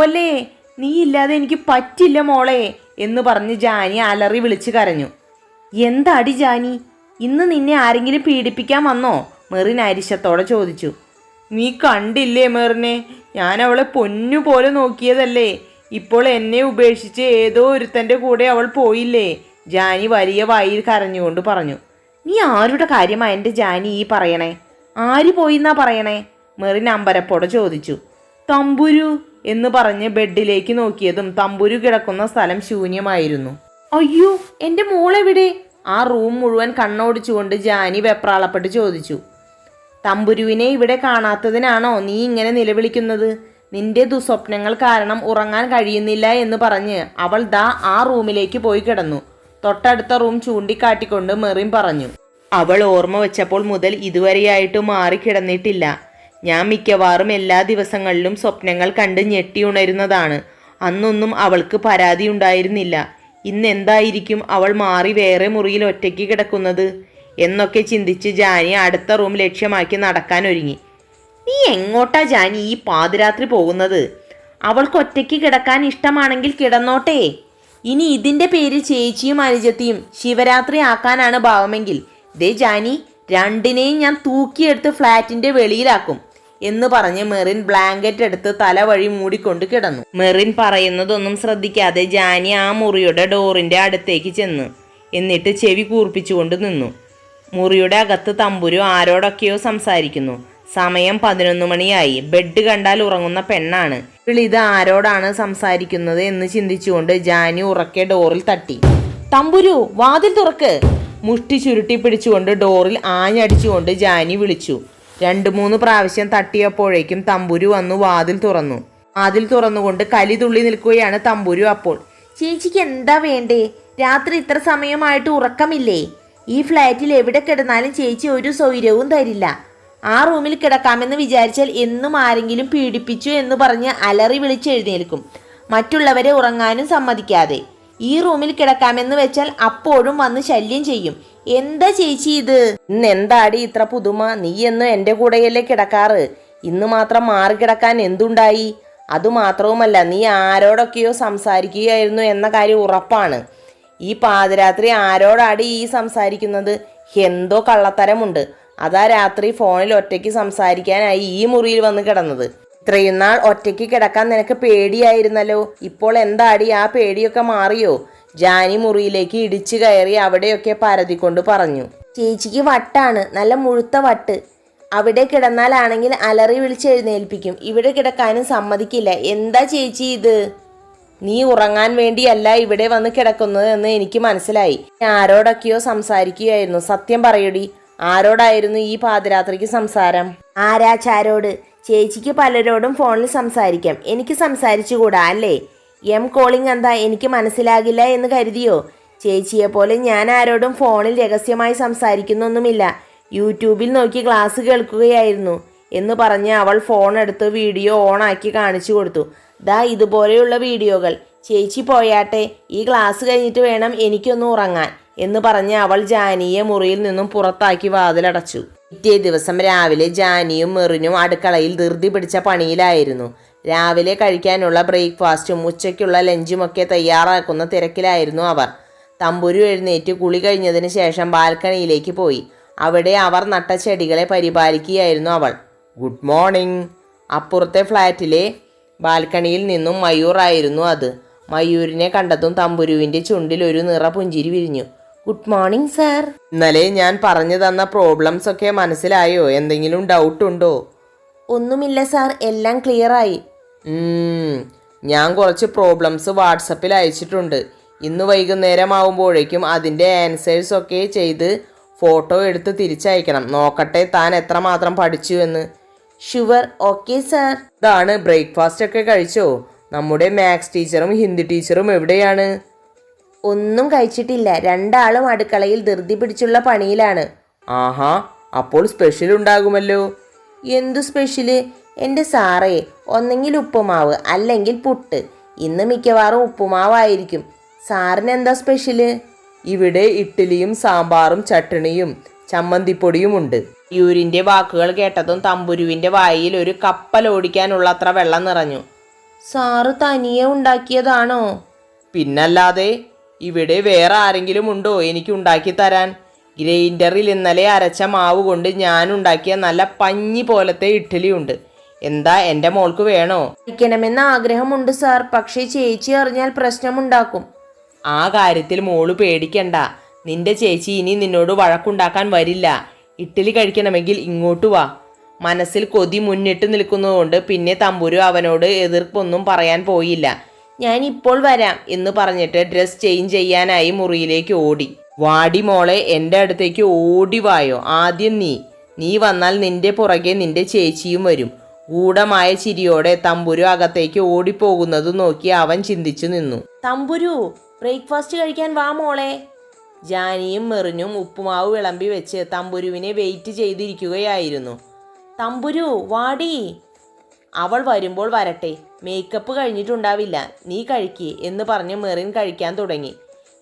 പോവല്ലേ നീ ഇല്ലാതെ എനിക്ക് പറ്റില്ല മോളെ എന്ന് പറഞ്ഞ് ജാനി അലറി വിളിച്ചു കരഞ്ഞു. എന്താടി ജാനി? ഇന്ന് നിന്നെ ആരെങ്കിലും പീഡിപ്പിക്കാൻ വന്നോ? മെറിൻ അരിശത്തോടെ ചോദിച്ചു. നീ കണ്ടില്ലേ മെറിനെ? ഞാൻ അവളെ പൊന്നു പോലെ നോക്കിയതല്ലേ. ഇപ്പോൾ എന്നെ ഉപേക്ഷിച്ച് ഏതോ ഒരുത്തന്റെ കൂടെ അവൾ പോയില്ലേ? ജാനി വലിയ വായിൽ കരഞ്ഞുകൊണ്ട് പറഞ്ഞു. നീ ആരുടെ കാര്യമാണ് എന്റെ ജാനി ഈ പറയണേ? ആര് പോയിന്നാ പറയണേ? മെറിൻ അമ്പരപ്പോടെ ചോദിച്ചു. തമ്പുരു എന്ന് പറഞ്ഞ് ബെഡിലേക്ക് നോക്കിയതും തമ്പുരു കിടക്കുന്ന സ്ഥലം ശൂന്യമായിരുന്നു. അയ്യോ എന്റെ മോളെവിടെ? ആ റൂം മുഴുവൻ കണ്ണോടിച്ചുകൊണ്ട് ജാനി വെപ്രാളപ്പെട്ട് ചോദിച്ചു. തമ്പുരുവിനെ ഇവിടെ കാണാത്തതിനാണോ നീ ഇങ്ങനെ നിലവിളിക്കുന്നത്? നിന്റെ ദുസ്വപ്നങ്ങൾ കാരണം ഉറങ്ങാൻ കഴിയുന്നില്ല എന്ന് പറഞ്ഞ് അവൾ ദാ ആ റൂമിലേക്ക് പോയി കിടന്നു. തൊട്ടടുത്ത റൂം ചൂണ്ടിക്കാട്ടിക്കൊണ്ട് മെറിൻ പറഞ്ഞു. അവൾ ഓർമ്മ വെച്ചപ്പോൾ മുതൽ ഇതുവരെയായിട്ട് മാറിക്കിടന്നിട്ടില്ല ഞാൻ മിക്കവാറും എല്ലാ ദിവസങ്ങളിലും സ്വപ്നങ്ങൾ കണ്ട് ഞെട്ടിയുണരുന്നതാണ് അന്നൊന്നും അവൾക്ക് പരാതി ഉണ്ടായിരുന്നില്ല. ഇന്ന് എന്തായിരിക്കും അവൾ മാറി വേറെ മുറിയിൽ ഒറ്റയ്ക്ക് കിടക്കുന്നത്? എന്നൊക്കെ ചിന്തിച്ച് ജാനി അടുത്ത റൂം ലക്ഷ്യമാക്കി നടക്കാൻ ഒരുങ്ങി. നീ എങ്ങോട്ടാ ജാനി ഈ പാതിരാത്രി പോകുന്നത്? അവൾക്ക് ഒറ്റയ്ക്ക് കിടക്കാൻ ഇഷ്ടമാണെങ്കിൽ കിടന്നോട്ടെ. ഇനി ഇതിന്റെ പേരിൽ ചേച്ചിയും അനുജത്തിയും ശിവരാത്രി ആക്കാനാണ് ഭാവമെങ്കിൽ. ദേ ജാനി രണ്ടിനെയും ഞാൻ തൂക്കിയെടുത്ത് ഫ്ലാറ്റിന്റെ വെളിയിലാക്കും. എന്ന് പറഞ്ഞ് മെറിൻ ബ്ലാങ്കറ്റ് എടുത്ത് തല വഴി മൂടിക്കൊണ്ട് കിടന്നു. മെറിൻ പറയുന്നതൊന്നും ശ്രദ്ധിക്കാതെ ജാനി ആ മുറിയുടെ ഡോറിന്റെ അടുത്തേക്ക് ചെന്ന് എന്നിട്ട് ചെവി കൂർപ്പിച്ചുകൊണ്ട് നിന്നു. മുറിയുടെ അകത്ത് തമ്പുരു ആരോടൊക്കെയോ സംസാരിക്കുന്നു. സമയം പതിനൊന്ന് മണിയായി. ബെഡ് കണ്ടാൽ ഉറങ്ങുന്ന പെണ്ണാണ്. ഇത് ആരോടാണ് സംസാരിക്കുന്നത് എന്ന് ചിന്തിച്ചുകൊണ്ട് ജാനി ഉറക്കെ ഡോറിൽ തട്ടി. തമ്പുരു വാതിൽ തുറക്ക്. മുഷ്ടി ചുരുട്ടി പിടിച്ചുകൊണ്ട് ഡോറിൽ ആഞ്ഞടിച്ചുകൊണ്ട് ജാനി വിളിച്ചു. രണ്ട് മൂന്ന് പ്രാവശ്യം തട്ടിയപ്പോഴേക്കും തമ്പുരു വന്നു വാതിൽ തുറന്നു. വാതിൽ തുറന്നുകൊണ്ട് കലി തുള്ളി നിൽക്കുകയാണ് തമ്പുരു അപ്പോൾ. ചേച്ചിക്ക് എന്താ വേണ്ടേ? രാത്രി ഇത്ര സമയമായിട്ട് ഉറക്കമില്ലേ? ഈ ഫ്ലാറ്റിൽ എവിടെ കിടന്നാലും ചേച്ചി ഒരു സൗകര്യവും തരില്ല. ആ റൂമിൽ കിടക്കാമെന്ന് വിചാരിച്ചാൽ എന്നും ആരെങ്കിലും പീഡിപ്പിച്ചു എന്ന് പറഞ്ഞ് അലറി വിളിച്ചെഴുന്നേൽക്കും മറ്റുള്ളവരെ ഉറങ്ങാനും സമ്മതിക്കാതെ. ഈ റൂമിൽ കിടക്കാമെന്ന് വെച്ചാൽ അപ്പോഴും വന്ന് ശല്യം ചെയ്യും. എന്താ ചേച്ചി ഇത്? ഇന്ന് എന്താടി ഇത്ര പുതുമ? നീ എന്നും എന്റെ കൂടെയല്ലേ കിടക്കാറ്. ഇന്ന് മാത്രം മാറി കിടക്കാൻ എന്തുണ്ടായി? അതുമാത്രവുമല്ല നീ ആരോടൊക്കെയോ സംസാരിക്കുകയായിരുന്നു എന്ന കാര്യം ഉറപ്പാണ്. ഈ പാതിരാത്രി ആരോടാടി ഈ സംസാരിക്കുന്നത്? എന്തോ കള്ളത്തരമുണ്ട്. അതാ രാത്രി ഫോണിൽ ഒറ്റയ്ക്ക് സംസാരിക്കാനായി ഈ മുറിയിൽ വന്ന് കിടന്നത്. ഇത്രയും നാൾ ഒറ്റയ്ക്ക് കിടക്കാൻ നിനക്ക് പേടിയായിരുന്നല്ലോ. ഇപ്പോൾ എന്താടി ആ പേടിയൊക്കെ മാറിയോ? ജാനി മുറിയിലേക്ക് ഇടിച്ചു കയറി അവിടെയൊക്കെ പരതിക്കൊണ്ട് പറഞ്ഞു. ചേച്ചിക്ക് വട്ടാണ് നല്ല മുഴുത്ത വട്ട്. അവിടെ കിടന്നാലാണെങ്കിൽ അലറി വിളിച്ച് എഴുന്നേൽപ്പിക്കും. ഇവിടെ കിടക്കാനും സമ്മതിക്കില്ല. എന്താ ചേച്ചി ഇത്? നീ ഉറങ്ങാൻ വേണ്ടിയല്ല ഇവിടെ വന്ന് കിടക്കുന്നത് എന്ന് എനിക്ക് മനസ്സിലായി. ഞാൻ ആരോടൊക്കെയോ സംസാരിക്കുകയായിരുന്നു. സത്യം പറയടി. ആരോടായിരുന്നു ഈ പാതിരാത്രിക്ക് സംസാരം? ആരാച്ചാരോട്? ചേച്ചിക്ക് പലരോടും ഫോണിൽ സംസാരിക്കാം. എനിക്ക് സംസാരിച്ചുകൂടാ അല്ലേ? എം കോളിംഗ് എന്താ എനിക്ക് മനസ്സിലാകില്ല എന്ന് കരുതിയോ? ചേച്ചിയെ പോലെ ഞാൻ ആരോടും ഫോണിൽ രഹസ്യമായി സംസാരിക്കുന്നൊന്നുമില്ല. യൂട്യൂബിൽ നോക്കി ക്ലാസ് കേൾക്കുകയായിരുന്നു. എന്ന് പറഞ്ഞ് അവൾ ഫോൺ എടുത്ത് വീഡിയോ ഓണാക്കി കാണിച്ചു കൊടുത്തു. ദാ ഇതുപോലെയുള്ള വീഡിയോകൾ. ചേച്ചി പോയാട്ടെ ഈ ക്ലാസ് കഴിഞ്ഞിട്ട് വേണം എനിക്കൊന്ന് ഉറങ്ങാൻ. എന്ന് പറഞ്ഞ് അവൾ ജാനിയെ മുറിയിൽ നിന്നും പുറത്താക്കി വാതിലടച്ചു. പിറ്റേ ദിവസം രാവിലെ ജാനിയും മെറിനും അടുക്കളയിൽ ധൃതി പിടിച്ച പണിയിലായിരുന്നു. രാവിലെ കഴിക്കാനുള്ള ബ്രേക്ക്ഫാസ്റ്റും ഉച്ചയ്ക്കുള്ള ലഞ്ചുമൊക്കെ തയ്യാറാക്കുന്ന തിരക്കിലായിരുന്നു അവർ. തമ്പുരു എഴുന്നേറ്റ് കുളി കഴിഞ്ഞതിന് ശേഷം ബാൽക്കണിയിലേക്ക് പോയി. അവിടെ അവർ നട്ട ചെടികളെ പരിപാലിക്കുകയായിരുന്നു അവൾ. Good morning. അപ്പുറത്തെ ഫ്ലാറ്റിലെ ബാൽക്കണിയിൽ നിന്നും മയൂറായിരുന്നു അത്. മയൂരിനെ കണ്ടതും തമ്പുരുവിന്റെ ചുണ്ടിൽ ഒരു നിറ പുഞ്ചിരി വിരിഞ്ഞു. Good morning sir. ഇന്നലെ ഞാൻ പറഞ്ഞു തന്ന പ്രോബ്ലംസ് ഒക്കെ മനസ്സിലായോ? എന്തെങ്കിലും ഡൗട്ട് ഉണ്ടോ ഒന്നുമില്ല സാർ. എല്ലാം ക്ലിയറായി ഞാൻ കുറച്ച് പ്രോബ്ലംസ് വാട്സപ്പിൽ അയച്ചിട്ടുണ്ട്. ഇന്ന് വൈകുന്നേരം ആവുമ്പോഴേക്കും അതിന്റെ ആൻസേഴ്സ് ഒക്കെ ചെയ്ത് ഫോട്ടോ എടുത്ത് തിരിച്ചയക്കണം. നോക്കട്ടെ താൻ എത്രമാത്രം പഠിച്ചു എന്ന്. ഷുവർ ഓക്കെ സാർ ഇതാണ് ബ്രേക്ക്ഫാസ്റ്റ് ഒക്കെ കഴിച്ചോ? നമ്മുടെ മാത്സ് ടീച്ചറും ഹിന്ദി ടീച്ചറും എവിടെയാണ്? ഒന്നും കഴിച്ചിട്ടില്ല. രണ്ടാളും അടുക്കളയിൽ ധൃതി പിടിച്ചുള്ള പണിയിലാണ്. ആഹാ അപ്പോൾ സ്പെഷ്യൽ ഉണ്ടാകുമല്ലോ. എന്തു സ്പെഷ്യൽ എന്റെ സാറേ ഒന്നെങ്കിൽ ഉപ്പുമാവ് അല്ലെങ്കിൽ പുട്ട്. ഇന്ന് മിക്കവാറും ഉപ്പുമാവായിരിക്കും. സാറിന് എന്താ സ്പെഷ്യൽ? ഇവിടെ ഇഡ്ഡലിയും സാമ്പാറും ചട്ടണിയും ചമ്മന്തിപ്പൊടിയും ഉണ്ട് യൂരിന്റെ വാക്കുകൾ കേട്ടതും തമ്പുരുവിന്റെ വായിൽ ഒരു കപ്പൽ ഓടിക്കാനുള്ള അത്ര വെള്ളം നിറഞ്ഞു. സാറ് തനിയെ ഉണ്ടാക്കിയതാണോ? പിന്നല്ലാതെ ഇവിടെ വേറെ ആരെങ്കിലും ഉണ്ടോ എനിക്ക് ഉണ്ടാക്കി തരാൻ? ഗ്രൈൻഡറിൽ ഇന്നലെ അരച്ച മാവ് കൊണ്ട് ഞാൻ ഉണ്ടാക്കിയ നല്ല പഞ്ഞി പോലത്തെ ഇഡ്ഡലി ഉണ്ട് എന്താ എന്റെ മോൾക്ക് വേണോ? കഴിക്കണമെന്ന് ആഗ്രഹമുണ്ട് സാർ പക്ഷേ ചേച്ചി അറിഞ്ഞാൽ പ്രശ്നമുണ്ടാക്കും. ആ കാര്യത്തിൽ മോൾ പേടിക്കണ്ട. നിന്റെ ചേച്ചി ഇനി നിന്നോട് വഴക്കുണ്ടാക്കാൻ വരില്ല. ഇഡ്ഡലി കഴിക്കണമെങ്കിൽ ഇങ്ങോട്ട് വാ. മനസ്സിൽ കൊതി മുന്നിട്ട് നിൽക്കുന്നതുകൊണ്ട് പിന്നെ തമ്പുരു അവനോട് എതിർപ്പൊന്നും പറയാൻ പോയില്ല. ഞാൻ ഇപ്പോൾ വരാം എന്ന് പറഞ്ഞിട്ട് ഡ്രസ് ചേഞ്ച് ചെയ്യാനായി മുറിയിലേക്ക് ഓടി. വാടി മോളെ എന്റെ അടുത്തേക്ക് ഓടി വായോ? ആദ്യം നീ. നീ വന്നാൽ നിന്റെ പുറകെ നിന്റെ ചേച്ചിയും വരും. ഗൂഢമായ ചിരിയോടെ തമ്പുരു അകത്തേക്ക് ഓടിപ്പോകുന്നത് നോക്കി അവൻ ചിന്തിച്ചു നിന്നു. തമ്പുരു ബ്രേക്ക്ഫാസ്റ്റ് കഴിക്കാൻ വാ മോളെ. ജാനിയും മെറിനും ഉപ്പുമാവ് വിളമ്പി വെച്ച് തമ്പുരുവിനെ വെയിറ്റ് ചെയ്തിരിക്കുകയായിരുന്നു. തമ്പുരു വാടി. അവൾ വരുമ്പോൾ വരട്ടെ. മേക്കപ്പ് കഴിഞ്ഞിട്ടുണ്ടാവില്ല. നീ കഴിക്കി എന്ന് പറഞ്ഞ് മെറിൻ കഴിക്കാൻ തുടങ്ങി.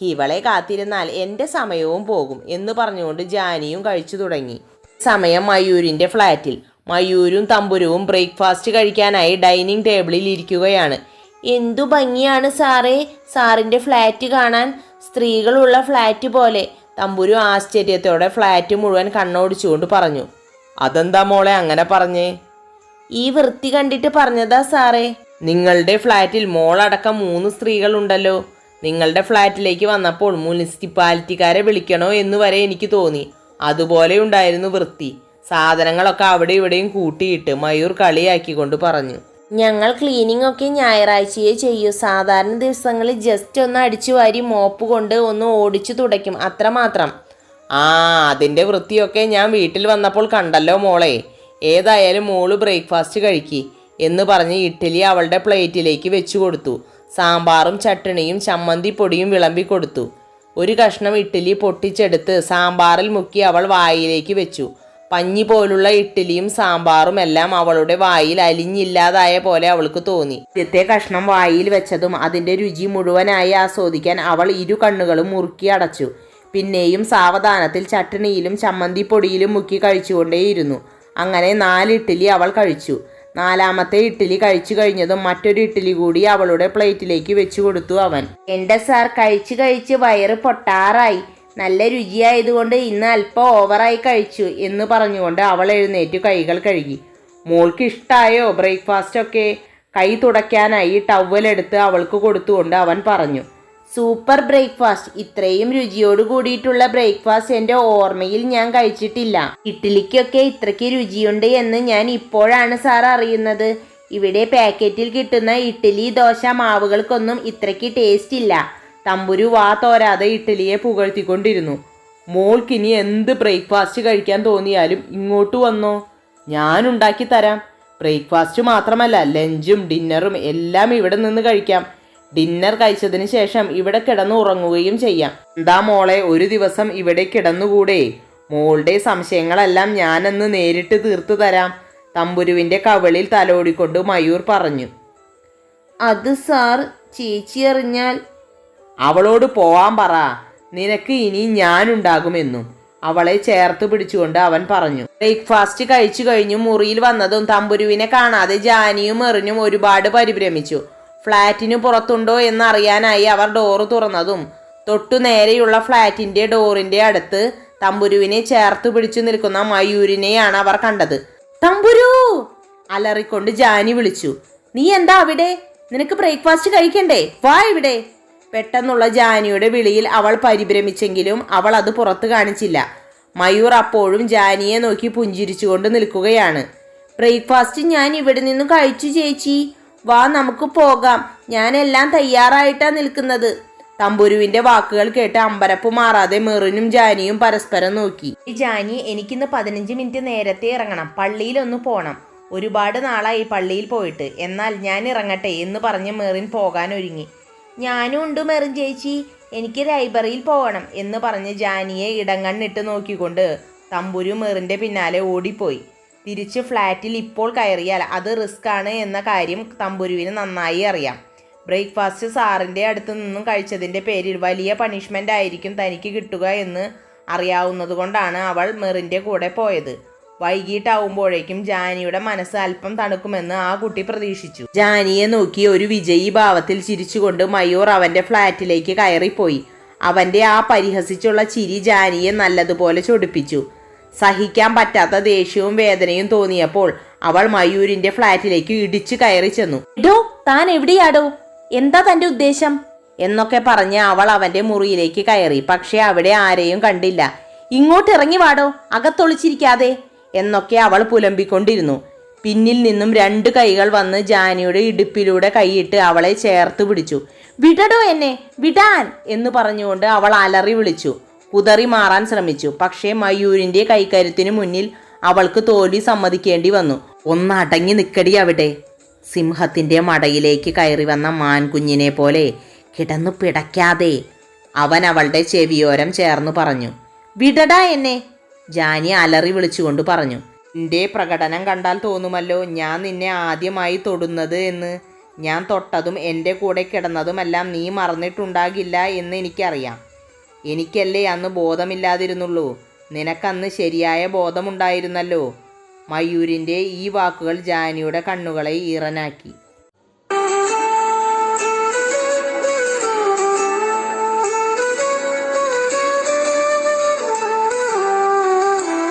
ഇവളെ കാത്തിരുന്നാൽ എന്റെ സമയവും പോകും എന്ന് പറഞ്ഞുകൊണ്ട് ജാനിയും കഴിച്ചു തുടങ്ങി. സമയം മയൂരിന്റെ ഫ്ലാറ്റിൽ. മയൂരും തമ്പുരുവും ബ്രേക്ക്ഫാസ്റ്റ് കഴിക്കാനായി ഡൈനിങ് ടേബിളിൽ ഇരിക്കുകയാണ്. എന്തു ഭംഗിയാണ് സാറേ സാറിന്റെ ഫ്ലാറ്റ് കാണാൻ. സ്ത്രീകളുള്ള ഫ്ലാറ്റ് പോലെ. തമ്പുരു ആശ്ചര്യത്തോടെ ഫ്ലാറ്റ് മുഴുവൻ കണ്ണോടിച്ചുകൊണ്ട് പറഞ്ഞു. അതെന്താ മോളെ അങ്ങനെ പറഞ്ഞേ? ഈ വൃത്തി കണ്ടിട്ട് പറഞ്ഞതാ സാറേ. നിങ്ങളുടെ ഫ്ലാറ്റിൽ മോളടക്കം മൂന്ന് സ്ത്രീകളുണ്ടല്ലോ. നിങ്ങളുടെ ഫ്ലാറ്റിലേക്ക് വന്നപ്പോൾ മുനിസിപ്പാലിറ്റിക്കാരെ വിളിക്കണോ എന്ന് വരെ എനിക്ക് തോന്നി. അതുപോലെ ഉണ്ടായിരുന്നു വൃത്തി. സാധനങ്ങളൊക്കെ അവിടെ ഇവിടെയും കൂട്ടിയിട്ട് മയൂർ കളിയാക്കിക്കൊണ്ട് പറഞ്ഞു. ഞങ്ങൾ ക്ലീനിങ് ഒക്കെ ഞായറാഴ്ചയെ ചെയ്യൂ. സാധാരണ ദിവസങ്ങളിൽ ജസ്റ്റ് ഒന്ന് അടിച്ചു വാരി മോപ്പ് കൊണ്ട് ഒന്ന് ഓടിച്ചു തുടയ്ക്കും. അത്രമാത്രം ആ അതിന്റെ വൃത്തിയൊക്കെ ഞാൻ വീട്ടിൽ വന്നപ്പോൾ കണ്ടല്ലോ മോളെ. ഏതായാലും മോൾ ബ്രേക്ക്ഫാസ്റ്റ് കഴിക്കി എന്ന് പറഞ്ഞ് ഇഡ്ഡലി അവളുടെ പ്ലേറ്റിലേക്ക് വെച്ചു കൊടുത്തു. സാമ്പാറും ചട്ടണിയും ചമ്മന്തിപ്പൊടിയും വിളമ്പി കൊടുത്തു. ഒരു കഷ്ണം ഇഡ്ഡലി പൊട്ടിച്ചെടുത്ത് സാമ്പാറിൽ മുക്കി അവൾ വായിലേക്ക് വെച്ചു. പഞ്ഞി പോലുള്ള ഇഡ്ഡലിയും സാമ്പാറും എല്ലാം അവളുടെ വായിൽ അലിഞ്ഞില്ലാതായ പോലെ അവൾക്ക് തോന്നി. ആദ്യത്തെ കഷ്ണം വായിൽ വെച്ചതും അതിന്റെ രുചി മുഴുവനായി ആസ്വദിക്കാൻ അവൾ ഇരു കണ്ണുകളും മുറുക്കി അടച്ചു. പിന്നെയും സാവധാനത്തിൽ ചട്ടണിയിലും ചമ്മന്തിപ്പൊടിയിലും മുക്കി കഴിച്ചുകൊണ്ടേയിരുന്നു. അങ്ങനെ നാല് ഇഡ്ഡലി അവൾ കഴിച്ചു. നാലാമത്തെ ഇഡ്ഡലി കഴിച്ചു കഴിഞ്ഞതും മറ്റൊരു ഇഡ്ഡലി കൂടി അവളുടെ പ്ലേറ്റിലേക്ക് വെച്ചു കൊടുത്തു അവൻ. എന്റെ സാർ കഴിച്ചു കഴിച്ച് വയറ് പൊട്ടാറായി. നല്ല രുചിയായതുകൊണ്ട് ഇന്ന് അല്പം ഓവറായി കഴിച്ചു എന്ന് പറഞ്ഞുകൊണ്ട് അവൾ എഴുന്നേറ്റ് കൈകൾ കഴുകി. മോൾക്ക് ഇഷ്ടായോ ബ്രേക്ക്ഫാസ്റ്റ് ഒക്കെ? കൈ തുടയ്ക്കാനായി ടവലെടുത്ത് അവൾക്ക് കൊടുത്തുകൊണ്ട് അവൻ പറഞ്ഞു. സൂപ്പർ ബ്രേക്ക്ഫാസ്റ്റ് ഇത്രയും രുചിയോട് കൂടിയിട്ടുള്ള ബ്രേക്ക്ഫാസ്റ്റ് എന്റെ ഓർമ്മയിൽ ഞാൻ കഴിച്ചിട്ടില്ല. ഇഡ്ഡലിക്കൊക്കെ ഇത്രയ്ക്ക് രുചിയുണ്ട് എന്ന് ഞാൻ ഇപ്പോഴാണ് സാർ അറിയുന്നത്. ഇവിടെ പാക്കറ്റിൽ കിട്ടുന്ന ഇഡ്ഡലി ദോശ മാവുകൾക്കൊന്നും ഇത്രയ്ക്ക് ടേസ്റ്റ് ഇല്ല. തമ്പുരു വാ തോരാതെ ഇഡ്ഡലിയെ പുകഴ്ത്തിക്കൊണ്ടിരുന്നു. മോൾക്കിനി എന്ത് ബ്രേക്ക്ഫാസ്റ്റ് കഴിക്കാൻ തോന്നിയാലും ഇങ്ങോട്ട് വന്നോ? ഞാൻ ഉണ്ടാക്കി തരാം. ബ്രേക്ക്ഫാസ്റ്റ് മാത്രമല്ല ലഞ്ചും ഡിന്നറും എല്ലാം ഇവിടെ നിന്ന് കഴിക്കാം. ഡിന്നർ കഴിച്ചതിന് ശേഷം ഇവിടെ കിടന്ന് ഉറങ്ങുകയും ചെയ്യാം. എന്താ മോളെ ഒരു ദിവസം ഇവിടെ കിടന്നുകൂടെ? മോളുടെ സംശയങ്ങളെല്ലാം ഞാനന്ന് നേരിട്ട് തീർത്തു തരാം തമ്പുരുവിന്റെ കവിളിൽ തലോടിക്കൊണ്ട് മയൂർ പറഞ്ഞു. അത് സാർ ചേച്ചി അറിഞ്ഞാൽ അവളോട് പോവാൻ പറ. നിനക്ക് ഇനി ഞാനുണ്ടാകുമെന്നും. അവളെ ചേർത്ത് പിടിച്ചുകൊണ്ട് അവൻ പറഞ്ഞു. ബ്രേക്ക്ഫാസ്റ്റ് കഴിച്ചു കഴിഞ്ഞു മുറിയിൽ വന്നതും തമ്പുരുവിനെ കാണാതെ ജാനിയും എറിഞ്ഞും ഒരുപാട് പരിഭ്രമിച്ചു. ഫ്ളാറ്റിനു പുറത്തുണ്ടോ എന്നറിയാനായി അവർ ഡോറ് തുറന്നതും തൊട്ടു നേരെയുള്ള ഫ്ളാറ്റിന്റെ ഡോറിന്റെ അടുത്ത് തമ്പുരുവിനെ ചേർത്ത് പിടിച്ചു നിൽക്കുന്ന മയൂരിനെയാണ് അവർ കണ്ടത്. തമ്പുരു! അലറിക്കൊണ്ട് ജാനി വിളിച്ചു. നീ എന്താ അവിടെ? നിനക്ക് ബ്രേക്ക്ഫാസ്റ്റ് കഴിക്കണ്ടേ? വാ ഇവിടെ. പെട്ടെന്നുള്ള ജാനിയുടെ വിളിയിൽ അവൾ പരിഭ്രമിച്ചെങ്കിലും അവൾ അത് പുറത്തു കാണിച്ചില്ല. മയൂർ അപ്പോഴും ജാനിയെ നോക്കി പുഞ്ചിരിച്ചുകൊണ്ട് നിൽക്കുകയാണ്. ബ്രേക്ക്ഫാസ്റ്റ് ഞാൻ ഇവിടെ നിന്നും കഴിച്ചു ചേച്ചി. വാ നമുക്ക് പോകാം. ഞാനെല്ലാം തയ്യാറായിട്ടാ നിൽക്കുന്നത്. തമ്പുരുവിന്റെ വാക്കുകൾ കേട്ട് അമ്പരപ്പ് മാറാതെ മെറിനും ജാനിയും പരസ്പരം നോക്കി. "ഈ ജാനി എനിക്കിന്ന് പതിനഞ്ച് മിനിറ്റ് നേരത്തെ ഇറങ്ങണം. പള്ളിയിലൊന്ന് പോണം. ഒരുപാട് നാളായി പള്ളിയിൽ പോയിട്ട്. എന്നാൽ ഞാൻ ഇറങ്ങട്ടെ എന്ന് പറഞ്ഞ് മെറിൻ പോകാൻ ഒരുങ്ങി ഞാനും ഉണ്ട് മെറിൻ ചേച്ചി. എനിക്ക് ലൈബ്രറിയിൽ പോകണം എന്ന് പറഞ്ഞ് ജാനിയെ ഇടങ്ങണ്ണിട്ട് നോക്കിക്കൊണ്ട് തമ്പുരു മെറിന്റെ പിന്നാലെ ഓടിപ്പോയി. തിരിച്ച് ഫ്ലാറ്റിൽ ഇപ്പോൾ കയറിയാൽ അത് റിസ്ക് ആണ് എന്ന കാര്യം തമ്പുരുവിന് നന്നായി അറിയാം. ബ്രേക്ക്ഫാസ്റ്റ് സാറിന്റെ അടുത്ത് നിന്നും കഴിച്ചതിന്റെ പേരിൽ വലിയ പണിഷ്മെന്റ് ആയിരിക്കും തനിക്ക് കിട്ടുക എന്ന് അറിയാവുന്നതുകൊണ്ടാണ് അവൾ മെറിന്റെ കൂടെ പോയത്. വൈകിട്ടാവുമ്പോഴേക്കും ജാനിയുടെ മനസ്സ് അല്പം തണുക്കുമെന്ന് ആ കുട്ടി പ്രതീക്ഷിച്ചു. ജാനിയെ നോക്കി ഒരു വിജയി ഭാവത്തിൽ ചിരിച്ചുകൊണ്ട് മയൂർ അവന്റെ ഫ്ളാറ്റിലേക്ക് കയറിപ്പോയി. അവന്റെ ആ പരിഹസിച്ചുള്ള ചിരി ജാനിയെ നല്ലതുപോലെ ചൊടിപ്പിച്ചു. സഹിക്കാൻ പറ്റാത്ത ദേഷ്യവും വേദനയും തോന്നിയപ്പോൾ അവൾ മയൂരിന്റെ ഫ്ളാറ്റിലേക്ക് ഇടിച്ചു കയറി ചെന്നു. എടോ താൻ എവിടെയാടോ? എന്താ തന്റെ ഉദ്ദേശം? എന്നൊക്കെ പറഞ്ഞ് അവൾ അവന്റെ മുറിയിലേക്ക് കയറി. പക്ഷെ അവിടെ ആരെയും കണ്ടില്ല. ഇങ്ങോട്ട് ഇറങ്ങി വാടോ അകത്തൊളിച്ചിരിക്കാതെ. എന്നൊക്കെ അവൾ പുലമ്പിക്കൊണ്ടിരുന്നു. പിന്നിൽ നിന്നും രണ്ട് കൈകൾ വന്ന് ജാനിയുടെ ഇടുപ്പിലൂടെ കൈയിട്ട് അവളെ ചേർത്ത് പിടിച്ചു. വിടടോ എന്നെ വിടാൻ! എന്ന് പറഞ്ഞുകൊണ്ട് അവൾ അലറി വിളിച്ചു. കുതറി മാറാൻ ശ്രമിച്ചു. പക്ഷേ മയൂരിന്റെ കൈക്കരുത്തിന് മുന്നിൽ അവൾക്ക് തോൽവി സമ്മതിക്കേണ്ടി വന്നു. ഒന്നടങ്ങി നിക്കടി അവിടെ. സിംഹത്തിന്റെ മടയിലേക്ക് കയറി വന്ന മാൻകുഞ്ഞിനെ പോലെ കിടന്നു പിടയ്ക്കാതെ. അവൻ അവളുടെ ചെവിയോരം ചേർന്നു പറഞ്ഞു. വിടടാ എന്നെ ജാനി അലറി വിളിച്ചുകൊണ്ട് പറഞ്ഞു. നിന്റെ പ്രകടനം കണ്ടാൽ തോന്നുമല്ലോ ഞാൻ നിന്നെ ആദ്യമായി തൊടുന്നത് എന്ന്. ഞാൻ തൊട്ടതും എന്റെ കൂടെ കിടന്നതുമെല്ലാം നീ മറന്നിട്ടുണ്ടാകില്ല എന്ന് എനിക്കറിയാം. എനിക്കല്ലേ അന്ന് ബോധമില്ലാതിരുന്നുള്ളൂ. നിനക്കന്ന് ശരിയായ ബോധമുണ്ടായിരുന്നല്ലോ. മയൂരിന്റെ ഈ വാക്കുകൾ ജാനിയുടെ കണ്ണുകളെ ഈറനാക്കി.